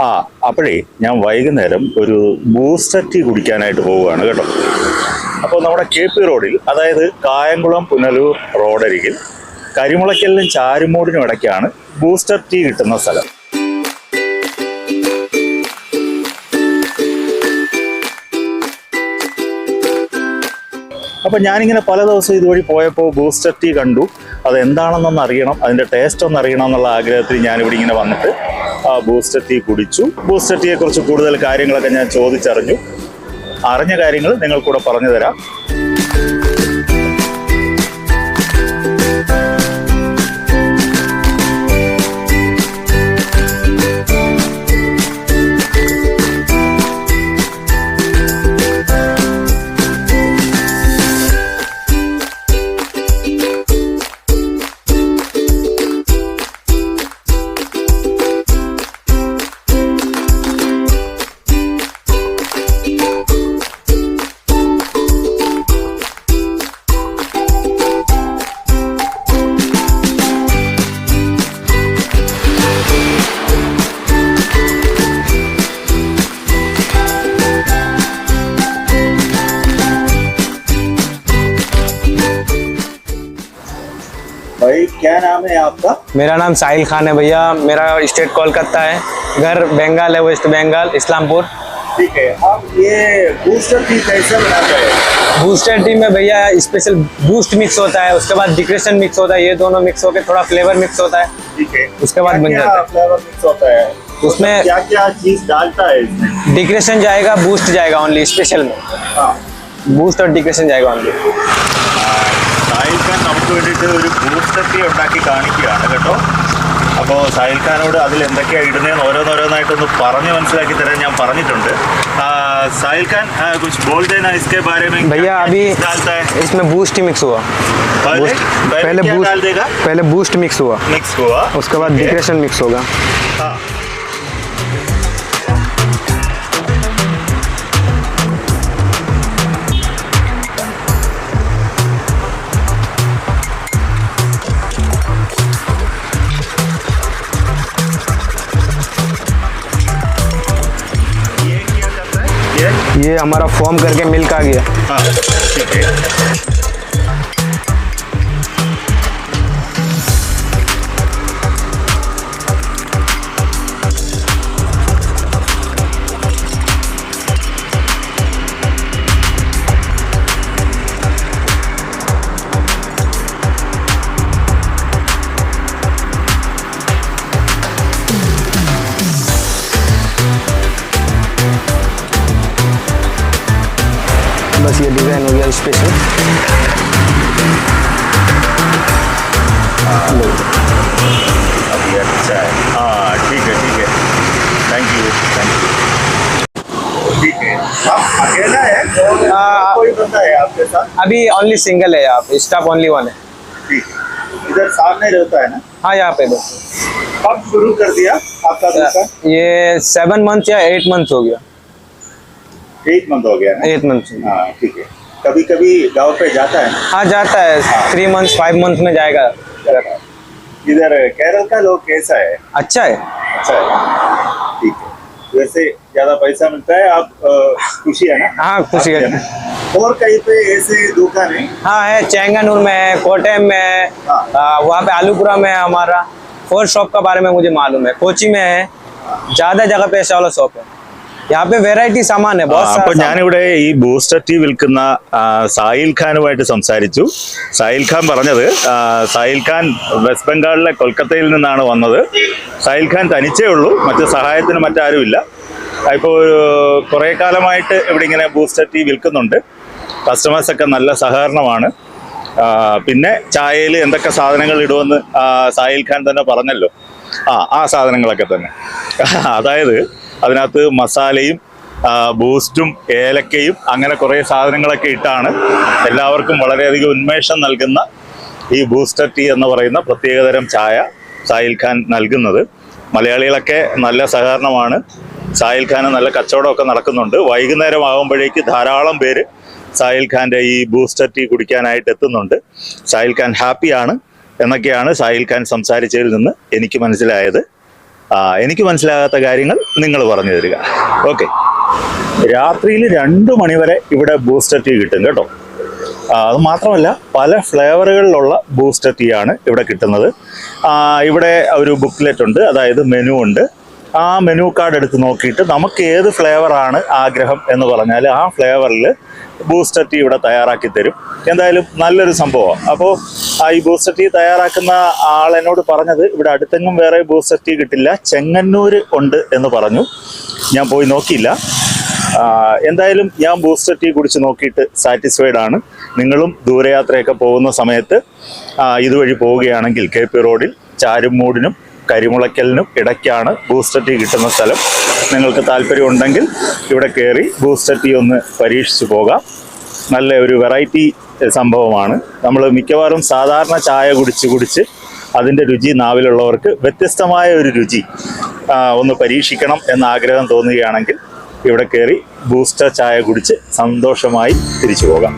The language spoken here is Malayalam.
ആ അപ്പോഴേ ഞാൻ വൈകുന്നേരം ഒരു ബൂസ്റ്റർ ടീ കുടിക്കാനായിട്ട് പോവുകയാണ് കേട്ടോ. അപ്പോൾ നമ്മുടെ കെ പി റോഡിൽ അതായത് കായംകുളം പുനലൂർ റോഡരികിൽ കരിമുളയ്ക്കലിനും ചാരുമൂടിനും ഇടയ്ക്കാണ് ബൂസ്റ്റർ ടീ കിട്ടുന്ന സ്ഥലം. അപ്പം ഞാനിങ്ങനെ പല ദിവസം ഇതുവഴി പോയപ്പോൾ ബൂസ്റ്റർ ടീ കണ്ടു. അത് എന്താണെന്നൊന്ന് അറിയണം അതിന്റെ ടേസ്റ്റ് ഒന്ന് അറിയണം എന്നുള്ള ആഗ്രഹത്തിൽ ഞാനിവിടെ ഇങ്ങനെ വന്നിട്ട് ബൂസ്റ്റർ ടീ കുടിച്ചു. ബൂസ്റ്റർ ടീയെക്കുറിച്ച് കൂടുതൽ കാര്യങ്ങളൊക്കെ ഞാൻ ചോദിച്ചറിഞ്ഞു. അറിഞ്ഞ കാര്യങ്ങൾ നിങ്ങൾക്കൂടെ പറഞ്ഞു തരാം भाई क्या नाम है आपका? मेरा नाम साहिल खान है भैया। मेरा स्टेट कोलकाता है। घर बंगाल है वेस्ट बंगाल इस्लामपुर। ठीक है आप ये बूस्टर टी कैसे बनाते हैं? बूस्टर टी में भैया स्पेशल बूस्ट मिक्स होता है उसके बाद डिक्रेशन मिक्स होता है ये दोनों मिक्स होकर थोड़ा फ्लेवर मिक्स होता है। ठीक है। उसके बाद बन जाता है। फ्लेवर मिक्स होता है? उसमें- क्या क्या चीज़ डालता है डिक्रेशन जाएगा बूस्ट जाएगा ओनली स्पेशल में। हाँ। बूस्ट और डिक्रेशन जाएगा ओनली അദ്ദേഹം നമുക്ക് വേണ്ടിയിട്ട് ഒരു ബൂസ്റ്റർ ടീ ഉണ്ടാക്കി കാണിക്കുകയാണ് കേട്ടോ. അപ്പോൾ സാഹിൽ ഖാനോട് അതിൽ എന്തൊക്കെയാണ് ഇടുന്നതെന്ന് ഓരോന്നോരോന്നായിട്ടൊന്ന് പറഞ്ഞ് മനസ്സിലാക്കി തരാൻ ഞാൻ പറഞ്ഞിട്ടുണ്ട്. साहिल खान कुछ बोल देना इसके बारे में भैया अभी डालता है इसमें बूस्ट ही मिक्स हुआ बूस्ट, पहले, पहले बूस्ट डाल देगा पहले बूस्ट मिक्स हुआ मिक्स हुआ उसके बाद डिक्रेशन मिक्स होगा ये हमारा फॉर्म करके मिल्क आ गया। हाँ ठीक है। बस ये डिज़ाइन हो गया स्पेशल अभी अच्छा है हाँ ठीक है ठीक है थैंक यू थैंक यू ठीक है। आप अकेला है हाँ। कोई बंदा है आपके साथ अभी ओनली सिंगल है आप स्टाफ ओनली वन है इधर सामने रहता है ना? हाँ यहाँ पे कब शुरू कर दिया आपका ये सेवन मंथ या एट मंथ हो गया। एट मंथ हो गया एट मंथ हाँ ठीक है। कभी कभी गाँव पे जाता है हाँ जाता है। थ्री मंथ फाइव मंथ में जाएगा। इधर केरल का लोग कैसा है? अच्छा है। अच्छा है। ठीक है। वैसे ज़्यादा पैसा मिलता है आप खुशी है ना? हाँ, खुशी है। ना? और कहीं पे ऐसे दुकान है? हाँ है। चैंगनूर में है कोटम में है हाँ। वहाँ पे आलूपुरा में है हमारा। फोर शॉप का बारे में मुझे मालूम है। कोची में है। ज़्यादा जगह पे ऐसा वाला शॉप है। यहाँ पे वेराइटी सामान है बहुत അപ്പൊ सारा सामान। ഞാനിവിടെ ഈ ബൂസ്റ്റർ ടീ വിൽക്കുന്ന ആ, സാഹിൽ ഖാനുമായിട്ട് സംസാരിച്ചു സാഹിൽ ഖാൻ പറഞ്ഞത് ആ, സാഹിൽ ഖാൻ വെസ്റ്റ് ബംഗാളിലെ കൊൽക്കത്തയിൽ നിന്നാണ് വന്നത് സാഹിൽ ഖാൻ തനിച്ചേ ഉള്ളൂ മറ്റു സഹായത്തിന് മറ്റാരുമില്ല ഇപ്പോൾ കുറേ കാലമായിട്ട് ഇവിടെ ഇങ്ങനെ ബൂസ്റ്റർ ടീ വിൽക്കുന്നുണ്ട് കസ്റ്റമേഴ്സൊക്കെ നല്ല സഹകരണമാണ് ആ, പിന്നെ ചായയിൽ എന്തൊക്കെ സാധനങ്ങൾ ഇടുമെന്ന് ആ, സാഹിൽ ഖാൻ തന്നെ പറഞ്ഞല്ലോ ആ ആ സാധനങ്ങളൊക്കെ തന്നെ അതായത് അതിനകത്ത് മസാലയും ബൂസ്റ്റും ഏലക്കയും അങ്ങനെ കുറേ സാധനങ്ങളൊക്കെ ഇട്ടാണ് എല്ലാവർക്കും വളരെയധികം ഉന്മേഷം നൽകുന്ന ഈ ബൂസ്റ്റർ ടീ എന്ന് പറയുന്ന പ്രത്യേകതരം ചായ സാഹിൽ ഖാൻ നൽകുന്നത്. മലയാളികളൊക്കെ നല്ല സഹകരണമാണ്. സാഹിൽ ഖാന് നല്ല കച്ചവടമൊക്കെ നടക്കുന്നുണ്ട്. വൈകുന്നേരം ആകുമ്പോഴേക്ക് ധാരാളം പേര് സാഹിൽ ഖാന്റെ ഈ ബൂസ്റ്റർ ടീ കുടിക്കാനായിട്ട് എത്തുന്നുണ്ട്. സാഹിൽ ഖാൻ ഹാപ്പിയാണ് എന്നൊക്കെയാണ് സാഹിൽ ഖാൻ സംസാരിച്ചതിൽ നിന്ന് എനിക്ക് മനസ്സിലായത്. എനിക്ക് മനസ്സിലാകാത്ത കാര്യങ്ങൾ നിങ്ങൾ പറഞ്ഞു തരിക. ഓക്കെ രാത്രിയിൽ രണ്ട് മണിവരെ ഇവിടെ ബൂസ്റ്റർ ടീ കിട്ടും കേട്ടോ. അത് മാത്രമല്ല പല ഫ്ലേവറുകളിലുള്ള ബൂസ്റ്റർ ടീ ആണ് ഇവിടെ കിട്ടുന്നത്. ഇവിടെ ഒരു ബുക്ക്ലെറ്റ് ഉണ്ട് അതായത് മെനു ഉണ്ട്. ആ മെനു കാർഡ് എടുത്ത് നോക്കിയിട്ട് നമുക്ക് ഏത് ഫ്ലേവറാണ് ആഗ്രഹം എന്ന് പറഞ്ഞാൽ ആ ഫ്ലേവറിൽ ബൂസ്റ്റർ ടീ ഇവിടെ തയ്യാറാക്കി തരും. എന്തായാലും നല്ലൊരു സംഭവമാണ് അപ്പോൾ ഈ ബൂസ്റ്റർ ടീ തയ്യാറാക്കുന്ന ആൾ എന്നോട് പറഞ്ഞത് ഇവിടെ അടുത്തെങ്ങും വേറെ ബൂസ്റ്റർ ടീ കിട്ടില്ല ചെങ്ങന്നൂർ ഉണ്ട് എന്ന് പറഞ്ഞു. ഞാൻ പോയി നോക്കിയില്ല. എന്തായാലും ഞാൻ ബൂസ്റ്റർ ടീ കുടിച്ച് നോക്കിയിട്ട് സാറ്റിസ്ഫൈഡ് ആണ്. നിങ്ങളും ദൂരയാത്രയൊക്കെ പോകുന്ന സമയത്ത് ഇതുവഴി പോവുകയാണെങ്കിൽ കെ പി റോഡിൽ ചാരുമൂടിനും കരിമുളയ്ക്കലിനും ഇടയ്ക്കാണ് ബൂസ്റ്റർ ടീ കിട്ടുന്ന സ്ഥലം. നിങ്ങൾക്ക് താല്പര്യമുണ്ടെങ്കിൽ ഇവിടെ കയറി ബൂസ്റ്റർ ടീ ഒന്ന് പരീക്ഷിച്ചു പോകാം. നല്ല ഒരു വെറൈറ്റി സംഭവമാണ്. നമ്മൾ മിക്കവാറും സാധാരണ ചായ കുടിച്ച് കുടിച്ച് അതിന്റെ രുചി നാവിലുള്ളവർക്ക് വ്യത്യസ്തമായ ഒരു രുചി ഒന്ന് പരീക്ഷിക്കണം എന്ന ആഗ്രഹം തോന്നുകയാണെങ്കിൽ ഇവിടെ കയറി ബൂസ്റ്റർ ചായ കുടിച്ച് സന്തോഷമായി തിരിച്ചു പോകാം.